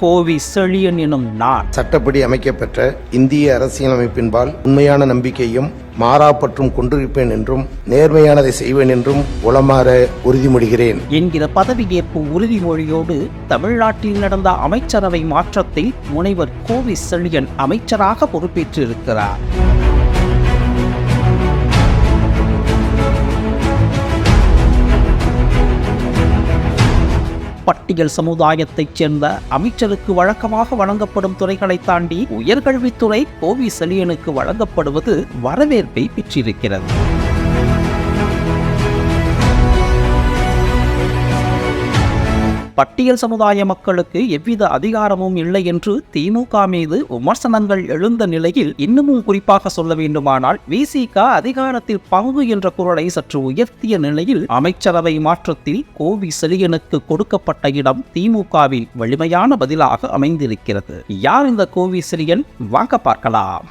கோவி செழியன் எனும் நான் சட்டப்படி அமைக்கப்பெற்ற இந்திய அரசியலமைப்பின்பால் உண்மையான நம்பிக்கையும் மாறாப்பற்றும் கொண்டிருப்பேன் என்றும் நேர்மையானதை செய்வேன் என்றும் உளமாற உறுதிமொழிகிறேன். என்கிற பதவியேற்பு உறுதிமொழியோடு தமிழ்நாட்டில் நடந்த அமைச்சரவை மாற்றத்தில் முனைவர் கோவி செழியன் அமைச்சராக பொறுப்பேற்றிருக்கிறார். பட்டியல் சமுதாயத்தைச் சேர்ந்த அமைச்சருக்கு வழக்கமாக வழங்கப்படும் துறைகளை தாண்டி உயர்கல்வித்துறை கோவி செலியனுக்கு வழங்கப்படுவது வரவேற்பை பெற்றிருக்கிறது. பட்டியல் சமுதாய மக்களுக்கு எவ்வித அதிகாரமும் இல்லை என்று திமுக மீது விமர்சனங்கள் எழுந்த நிலையில் இன்னமும் குறிப்பாக சொல்ல வேண்டுமானால் விசிக அதிகாரத்தில் பங்கு என்ற குரலை சற்று உயர்த்திய நிலையில் அமைச்சரவை மாற்றத்தில் கோவி செழியனுக்கு கொடுக்கப்பட்ட இடம் திமுகவில் வலிமையான பதிலாக அமைந்திருக்கிறது. யார் இந்த கோவி செழியன்? வாங்க பார்க்கலாம்.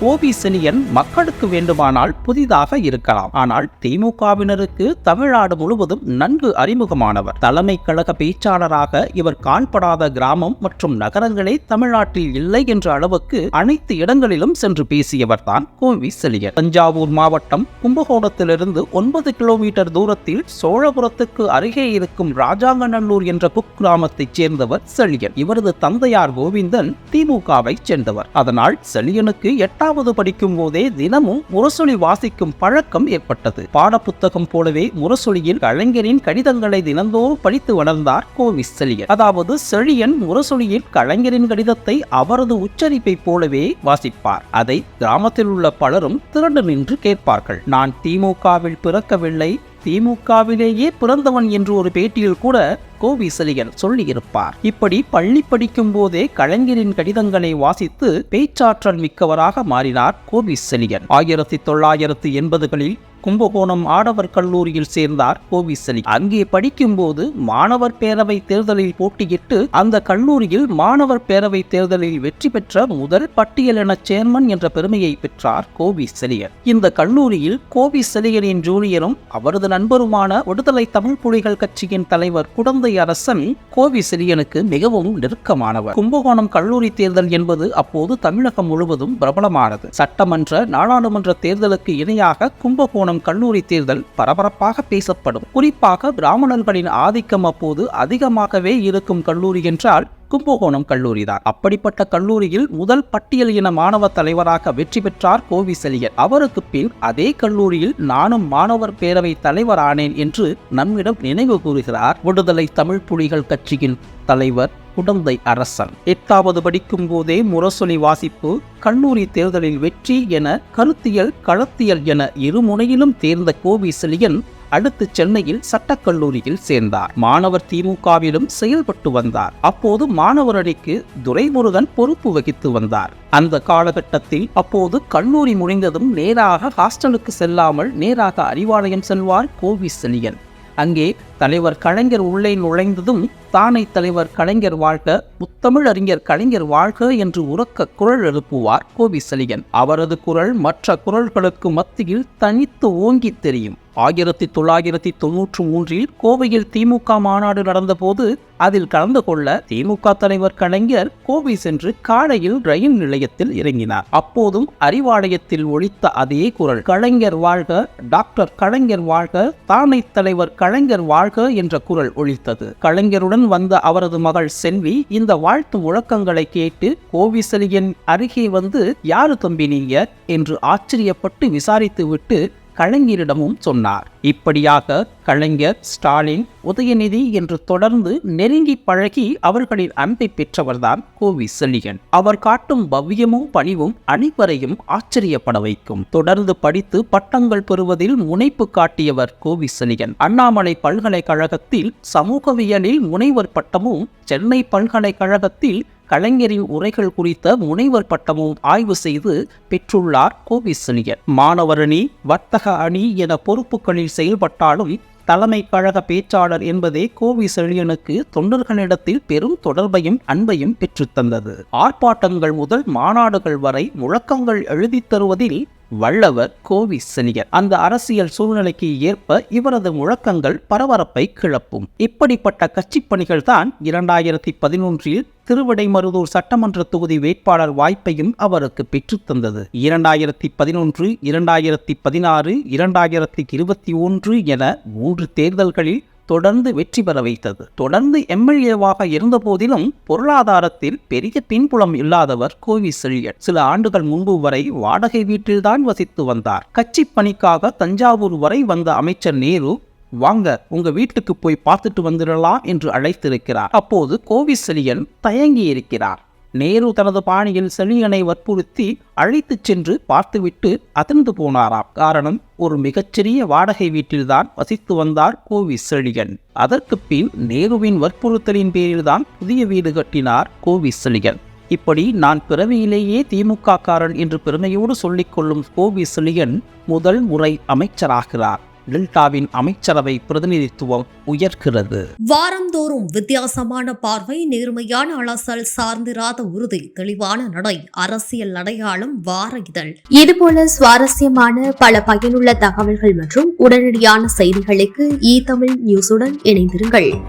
கோபிசனியன் மக்களுக்கு வேண்டுமானால் புதிதாக இருக்கலாம். ஆனால் திமுகவினருக்கு தமிழ்நாடு முழுவதும் நன்கு அறிமுகமானவர். தலைமை கழக பேச்சாளராக இவர் காண்படாத கிராமம் மற்றும் நகரங்களே தமிழ்நாட்டில் இல்லை என்ற அளவுக்கு அனைத்து இடங்களிலும் சென்று பேசியவர் தான் கோவி செலியன் தஞ்சாவூர் மாவட்டம் கும்பகோணத்திலிருந்து ஒன்பது கிலோமீட்டர் தூரத்தில் சோழபுரத்துக்கு அருகே இருக்கும் ராஜாங்கநல்லூர் என்ற குக்கிராமத்தைச் சேர்ந்தவர் செழியன். இவரது தந்தையார் கோவிந்தன் திமுகவை சேர்ந்தவர். அதனால் செழியனுக்கு எட்டாவது படிக்கும் போதே தினமும் முரசொலி வாசிக்கும் பழக்கம் ஏற்பட்டது. பாடப்புத்தகம் போலவே முரசொலியில் கலைஞரின் கடிதங்களை தினந்தோறும் படித்து வளர்ந்தார் கோவி செழியன் அதாவது செழியன் முரசொலியில் கலைஞரின் கடிதத்தை அவரது உச்சரிப்பை போலவே வாசிப்பார். அதை கிராமத்தில் உள்ள பலரும் திரண்டு நின்று கேட்பார்கள். நான் திமுகவில் பிறக்கவில்லை திமுகவிலேயே பிறந்தவன் என்று ஒரு பேட்டியில் கூட கோவி செலியன் சொல்லியிருப்பார். இப்படி பள்ளி படிக்கும் போதே கலைஞரின் கடிதங்களை வாசித்து பேச்சாற்றல் மிக்கவராக மாறினார் கோவி செலியன் ஆயிரத்தி தொள்ளாயிரத்தி எண்பதுகளில் கும்பகோணம் ஆடவர் கல்லூரியில் சேர்ந்தார் கோவிசலி அங்கே அங்கே படிக்கும்போது மாணவர் பேரவை தேர்தலில் போட்டியிட்டு அந்த கல்லூரியில் மாணவர் பேரவை தேர்தலில் வெற்றி பெற்ற முதல் பட்டியலின சேர்மன் என்ற பெருமையை பெற்றார் கோவி செலியர் இந்த கல்லூரியில் கோவி செலியரின் ஜூனியரும் அவரது நண்பருமான விடுதலை தமிழ் புலிகள் கட்சியின் தலைவர் குடந்தை அரசன் கோவி செலியனுக்கு மிகவும் நெருக்கமானவர். கும்பகோணம் கல்லூரி தேர்தல் என்பது அப்போது தமிழகம் முழுவதும் பிரபலமானது. சட்டமன்ற நாடாளுமன்ற தேர்தலுக்கு இணையாக கும்பகோணம் கல்லூரி தேர்தல் பரபரப்பாக பேசப்படும். குறிப்பாக பிராமணர்களின் ஆதிக்கம் அப்போது அதிகமாகவே இருக்கும் கல்லூரி என்றால் கும்பகோணம் கல்லூரிதான். அப்படிப்பட்ட கல்லூரியில் முதல் பட்டியல் இன மாணவ தலைவராக வெற்றி பெற்றார் கோவிசலியர் அவருக்கு பின் அதே கல்லூரியில் நானும் மாணவர் பேரவை தலைவரானேன் என்று நம்மிடம் நினைவு கூறுகிறார். விடுதலை தமிழ் புலிகள் கட்சியின் தலைவர் குடந்தை அரசன். எட்டாவது படிக்கும் போதே முரசொலி வாசிப்பு கண்ணூரி தேர்தலில் வெற்றி என கருத்தியல் களத்தியல் என இருமுனையிலும் தேர்ந்த கோவிசலியன் அடுத்து சென்னையில் சட்டக்கல்லூரியில் சேர்ந்தார். மாணவர் திமுகவிலும் செயல்பட்டு வந்தார். அப்போது மாணவர் அணிக்கு துரைமுருகன் பொறுப்பு வகித்து வந்தார். அந்த காலகட்டத்தில் அப்போது கல்லூரி முடிந்ததும் நேராக ஹாஸ்டலுக்கு செல்லாமல் நேராக அறிவாலயம் செல்வார் கோவி செலியன் அங்கே தலைவர் கலைஞர் உள்ளே நுழைந்ததும் தானை தலைவர் கலைஞர் வாழ்க முத்தமிழ் அறிஞர் கலைஞர் வாழ்க என்று உறக்க குரல் எழுப்புவார் கோவிசலியன் அவரது குரல் மற்ற குரல்களுக்கு மத்தியில் தனித்து ஓங்கி தெரியும். ஆயிரத்தி தொள்ளாயிரத்தி தொன்னூற்று மூன்றில் கோவையில் திமுக மாநாடு நடந்தபோது அதில் கலந்து கொள்ள திமுக தலைவர் கலைஞர் கோவை சென்று காலையில் ரயில் நிலையத்தில் இறங்கினார். அப்போதும் அறிவாலயத்தில் ஒழித்த அதே குரல் கலைஞர் வாழ்க டாக்டர் கலைஞர் வாழ்க தானை தலைவர் கலைஞர் வாழ்க என்ற குரல் ஒழித்தது. கலைஞருடன் வந்த அவரது மகள் செல்வி இந்த வாழ்த்து முழக்கங்களை கேட்டு கோவிசலியின் அருகே வந்து யாரு தம்பி நீங்க? என்று ஆச்சரியப்பட்டு விசாரித்துவிட்டு கலைஞரிடமும் சொன்னார். இப்படியாக கலைஞர் ஸ்டாலின் உதயநிதி என்று தொடர்ந்து நெருங்கி பழகி அவர்களின் அன்பை பெற்றவர்தான் கோவி செழியன். அவர் காட்டும் பவ்யமும் பணிவும் அனைவரையும் ஆச்சரியப்பட வைக்கும். தொடர்ந்து படித்து பட்டங்கள் பெறுவதில் முனைப்பு காட்டியவர் கோவி செழியன். அண்ணாமலை பல்கலைக்கழகத்தில் சமூகவியலில் முனைவர் பட்டமும் சென்னை பல்கலைக்கழகத்தில் கலைஞரின் உரைகள் குறித்த முனைவர் பட்டமும் ஆய்வு செய்து பெற்றுள்ளார் கோவிசலியன் மாணவர் அணி வர்த்தக அணி என பொறுப்புகளில் செயல்பட்டாலும் தலைமை கழக பேச்சாளர் என்பதே கோவி செழியனுக்கு தொண்டர்களிடத்தில் பெரும் தொடர்பையும் அன்பையும் பெற்றுத்தந்தது. ஆர்ப்பாட்டங்கள் முதல் மாநாடுகள் வரை முழக்கங்கள் எழுதித் தருவதில் வல்லவர் கோவி செலியன் அந்த அரசியல் சூழ்நிலைக்கு ஏற்ப இவரது முழக்கங்கள் பரபரப்பை கிளப்பும். இப்படிப்பட்ட கட்சி பணிகள் தான் இரண்டாயிரத்தி பதினொன்றில் திருவிடைமருதூர் சட்டமன்ற தொகுதி வேட்பாளர் வாய்ப்பையும் அவருக்கு பெற்றுத்தந்தது இரண்டாயிரத்தி பதினொன்று இரண்டாயிரத்தி பதினாறு இரண்டாயிரத்தி இருபத்தி ஒன்று என மூன்று தேர்தல்களில் தொடர்ந்து வெற்றி பெற வைத்தது. தொடர்ந்து எம்எல்ஏவாக இருந்த போதிலும் பொருளாதாரத்தில் பெரிய பின்புலம் இல்லாதவர் கோவி செழியன். சில ஆண்டுகள் முன்பு வரை வாடகை வீட்டில்தான் வசித்து வந்தார். கட்சி பணிக்காக தஞ்சாவூர் வரை வந்த அமைச்சர் நேரு வாங்க உங்க வீட்டுக்கு போய் பார்த்துட்டு வந்துடலாம் என்று அழைத்திருக்கிறார். அப்போது கோவி செழியன் தயங்கி இருக்கிறார் நேரு தனது பாணியில் செழியனை வற்புறுத்தி அழைத்துச் சென்று பார்த்துவிட்டு அதிர்ந்து போனாராம். காரணம் ஒரு மிகச்சிறிய வாடகை வீட்டில்தான் வசித்து வந்தார் கோவி செழியன் அதற்கு பின் நேருவின் வற்புறுத்தலின் பேரில்தான் புதிய வீடு கட்டினார் கோவி செழியன் இப்படி நான் பிறவியிலேயே திமுக காரன் என்று பெருமையோடு சொல்லிக்கொள்ளும் கோவி செழியன் முதல் முறை அமைச்சராகிறார். டெல்டாவின் அமைச்சரவை பிரதிநிதித்துவம் உயர்கிறது. வாரந்தோறும் வித்தியாசமான பார்வை நேர்மையான அலசல் சார்ந்திராத உறுதி தெளிவான நடை அரசியல் அடையாளம் வார இதழ். இதுபோல சுவாரஸ்யமான பல பயனுள்ள தகவல்கள் மற்றும் உடனடியான செய்திகளுக்கு இ தமிழ் நியூஸுடன் இணைந்திருங்கள்.